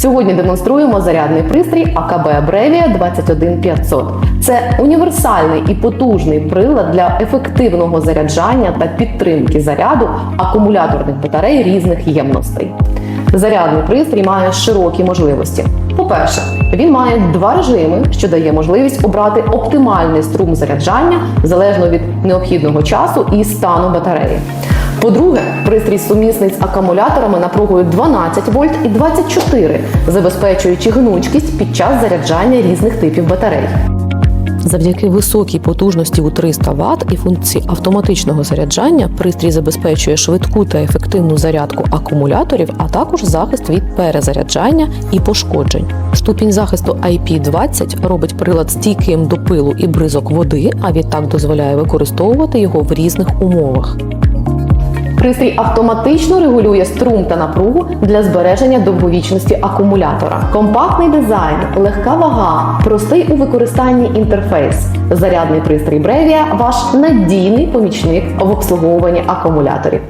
Сьогодні демонструємо зарядний пристрій АКБ Brevia 21500. Це універсальний і потужний прилад для ефективного заряджання та підтримки заряду акумуляторних батарей різних ємностей. Зарядний пристрій має широкі можливості. По-перше, він має два режими, що дає можливість обрати оптимальний струм заряджання залежно від необхідного часу і стану батареї. По-друге, пристрій сумісний з акумуляторами напругою 12 вольт і 24, забезпечуючи гнучкість під час заряджання різних типів батарей. Завдяки високій потужності у 300 Вт і функції автоматичного заряджання пристрій забезпечує швидку та ефективну зарядку акумуляторів, а також захист від перезаряджання і пошкоджень. Ступінь захисту IP20 робить прилад стійким до пилу і бризок води, а відтак дозволяє використовувати його в різних умовах. Пристрій автоматично регулює струм та напругу для збереження довговічності акумулятора. Компактний дизайн, легка вага, простий у використанні інтерфейс. Зарядний пристрій Brevia – ваш надійний помічник в обслуговуванні акумуляторів.